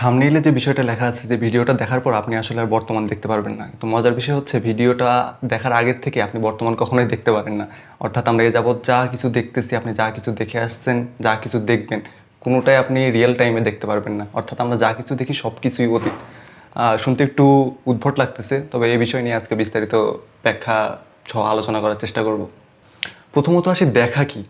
থামনেইলে যে বিষয়টা লেখা আছে, যে ভিডিওটা দেখার পর আপনি আসলে আর বর্তমান দেখতে পারবেন না। তো মজার বিষয় হচ্ছে, ভিডিওটা দেখার আগের থেকে আপনি বর্তমান কখনোই দেখতে পারেন না। অর্থাৎ আমরা এ যাবৎ যা কিছু দেখতেছি, আপনি যা কিছু দেখে আসছেন, যা কিছু দেখবেন, কোনোটাই আপনি রিয়েল টাইমে দেখতে পারবেন না। অর্থাৎ আমরা যা কিছু দেখি সব কিছুই অতীত শুনতে একটু উদ্ভট লাগতেছে, তবে এই বিষয় নিয়ে আজকে বিস্তারিত ব্যাখ্যা সহ আলোচনা করার চেষ্টা করব। প্রথমত আসি দেখা কি।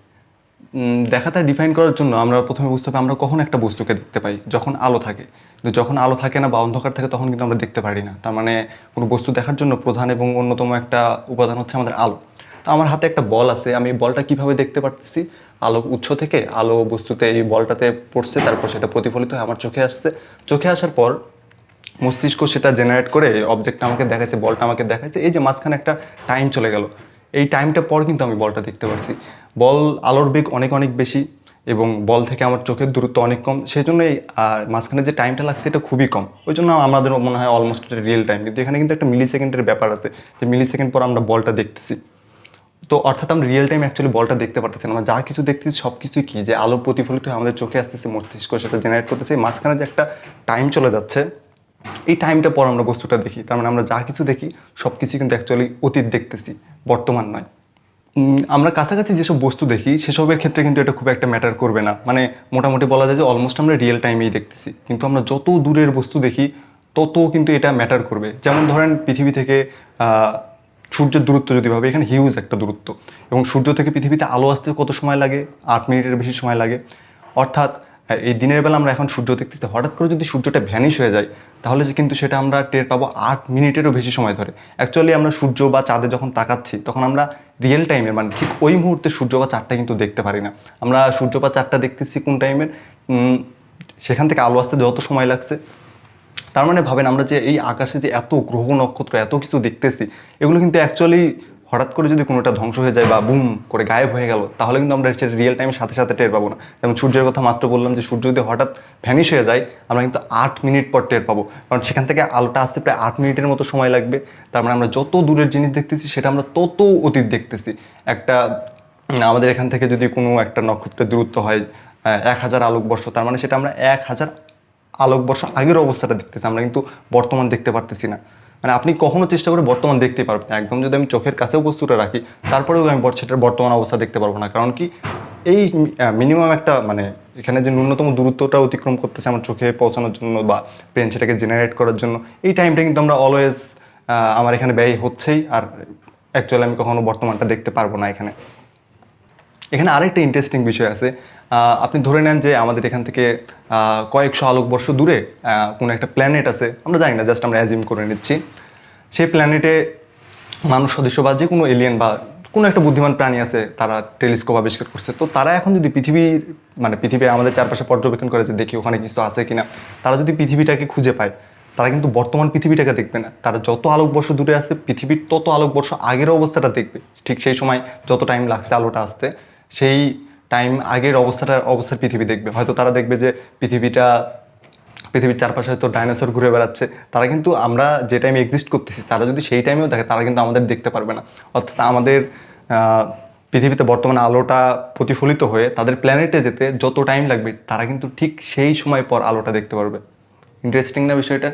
দেখাটা ডিফাইন করার জন্য আমরা প্রথমে বুঝতে হবে আমরা কখন একটা বস্তুকে দেখতে পাই, যখন আলো থাকে। কিন্তু যখন আলো থাকে না বা অন্ধকার থাকে তখন কিন্তু আমরা দেখতে পারি না। তার মানে কোনো বস্তু দেখার জন্য প্রধান এবং অন্যতম একটা উপাদান হচ্ছে আমাদের আলো। তো আমার হাতে একটা বল আছে, আমি বলটা কীভাবে দেখতে পারতেছি? আলো উৎস থেকে আলো বস্তুতে এই বলটাতে পড়ছে, তারপর সেটা প্রতিফলিত হয়ে আমার চোখে আসছে। চোখে আসার পর মস্তিষ্ক সেটা জেনারেট করে অবজেক্টটা আমাকে দেখাচ্ছে বলটা আমাকে দেখাচ্ছে এই যে মাঝখানে একটা টাইম চলে গেল। এই টাইমটা পর কিন্তু আমি বলটা দেখতে পারছি। বল আলোর বেগ অনেক অনেক বেশি এবং বল থেকে আমার চোখের দূরত্ব অনেক কম। সেই জন্য এই মাঝখানে যে টাইমটা লাগছে এটা খুবই কম। ওই জন্য আমাদের মনে হয় অলমোস্ট এটা রিয়েল টাইম কিন্তু এখানে কিন্তু একটা মিলি সেকেন্ডের ব্যাপার আছে যে মিলি সেকেন্ড পর আমরা বলটা দেখতেছি। তো অর্থাৎ আমরা রিয়েল টাইম অ্যাকচুয়ালি বলটা দেখতে পারতেছি না। আমরা যা কিছু দেখতেছি সব কিছুই কী? যে আলো প্রতিফলিত হয়ে আমাদের চোখে আসতেছে, মস্তিষ্ক সেটা জেনারেট করতেছে। মাঝখানে যে একটা টাইম চলে যাচ্ছে এই টাইমটা পর আমরা বস্তুটা দেখি। তার মানে আমরা যা কিছু দেখি সব কিছু কিন্তু অ্যাকচুয়ালি অতীত দেখতেছি, বর্তমান নয়। আমরা কাছাকাছি যেসব বস্তু দেখি, সেসবের ক্ষেত্রে কিন্তু এটা খুব একটা ম্যাটার করবে না। মানে মোটামুটি বলা যায় যে অলমোস্ট আমরা রিয়েল টাইমেই দেখতেছি। কিন্তু আমরা যত দূরের বস্তু দেখি, তত কিন্তু এটা ম্যাটার করবে। যেমন ধরেন পৃথিবী থেকে সূর্যের দূরত্ব যদি ভাবে, এখানে হিউজ একটা দূরত্ব। এবং সূর্য থেকে পৃথিবীতে আলো আসতে কত সময় লাগে? আট মিনিটের বেশি সময় লাগে। অর্থাৎ এই দিনের বেলা আমরা এখন সূর্য দেখতেছি হঠাৎ করে যদি সূর্যটা ভ্যানিশ হয়ে যায়, তাহলে যে কিন্তু সেটা আমরা টের পাবো আট মিনিটেরও বেশি সময় ধরে। অ্যাকচুয়ালি আমরা সূর্য বা চাঁদে যখন তাকাচ্ছি, তখন আমরা রিয়েল টাইমের মানে ঠিক ওই মুহূর্তে সূর্য বা চাঁদটা কিন্তু দেখতে পারি না। আমরা সূর্য বা চাঁদটা দেখতেছি কোন টাইমের সেখান থেকে আলো আসতে যত সময় লাগছে। তার মানে ভাবেন আমরা যে এই আকাশে যে এত গ্রহ নক্ষত্র, এত কিছু দেখতেছি, এগুলো কিন্তু অ্যাকচুয়ালি হঠাৎ করে যদি কোনোটা ধ্বংস হয়ে যায় বা বুম করে গায়েব হয়ে গেল, তাহলে কিন্তু আমরা সেটা রিয়েল টাইমের সাথে সাথে টের পাবো না। যেমন সূর্যের কথা মাত্র বললাম যে সূর্য যদি হঠাৎ ভ্যানিশ হয়ে যায়, আমরা কিন্তু আট মিনিট পর টের পাবো। কারণ সেখান থেকে আলোটা আসতে প্রায় আট মিনিটের মতো সময় লাগবে। তার মানে আমরা যত দূরের জিনিস দেখতেছি, সেটা আমরা তত অতীত দেখতেছি। একটা, আমাদের এখান থেকে যদি কোনো একটা নক্ষত্রের দূরত্ব হয় এক হাজার আলোকবর্ষ, তার মানে সেটা আমরা এক হাজার আলোকবর্ষ আগের অবস্থাটা দেখতেছি। আমরা কিন্তু বর্তমান দেখতে পারতেছি না। মানে আপনি কখনো চেষ্টা করে বর্তমান দেখতে পারবেন না। একদম যদি আমি চোখের কাছেও বস্তুটা রাখি, তারপরেও আমি সেটার বর্তমান অবস্থা দেখতে পারব না। কারণ কি, এই মিনিমাম একটা মানে এখানে যে ন্যূনতম দূরত্বটা অতিক্রম করতেছে আমার চোখে পৌঁছানোর জন্য বা ব্রেন সেটাকে জেনারেট করার জন্য, এই টাইমটা কিন্তু আমরা অলওয়েজ আমার এখানে ব্যয় হচ্ছেই। আর অ্যাকচুয়ালি আমি কখনো বর্তমানটা দেখতে পারব না এখানে। এখানে আরেকটা ইন্টারেস্টিং বিষয় আছে। আপনি ধরে নেন যে আমাদের এখান থেকে কয়েকশো আলোকবর্ষ দূরে কোনো একটা প্ল্যানেট আছে, আমরা জানি না জাস্ট আমরা অ্যাজিম করে নিচ্ছি। সেই প্ল্যানেটে মানুষ, সদস্য বা যে কোনো এলিয়েন বা কোনো একটা বুদ্ধিমান প্রাণী আছে, তারা টেলিস্কোপ আবিষ্কার করছে। তো তারা এখন যদি পৃথিবীর মানে পৃথিবী আমাদের চারপাশে পর্যবেক্ষণ করে যে দেখি ওখানে কিছু আছে কিনা, তারা যদি পৃথিবীটাকে খুঁজে পায়, তারা কিন্তু বর্তমান পৃথিবীটাকে দেখবে না। তারা যত আলোকবর্ষ দূরে আছে, পৃথিবীর তত আলোকবর্ষ আগের অবস্থাটা দেখবে। ঠিক সেই সময় যত টাইম লাগছে আলোটা আসতে। সেই টাইম আগের অবস্থাটার অবস্থার পৃথিবী দেখবে। হয়তো তারা দেখবে যে পৃথিবীটা, পৃথিবীর চারপাশে হয়তো ডাইনোসর ঘুরে বেড়াচ্ছে। তারা কিন্তু আমরা যে টাইমে এক্সিস্ট করতেছি, তারা যদি সেই টাইমেও দেখে, তারা কিন্তু আমাদের দেখতে পারবে না। অর্থাৎ আমাদের পৃথিবীতে বর্তমানে আলোটা প্রতিফলিত হয়ে, তাদের প্ল্যানেটে যেতে যত টাইম লাগবে, তারা কিন্তু ঠিক সেই সময় পর আলোটা দেখতে পারবে। ইন্টারেস্টিং না বিষয়টা?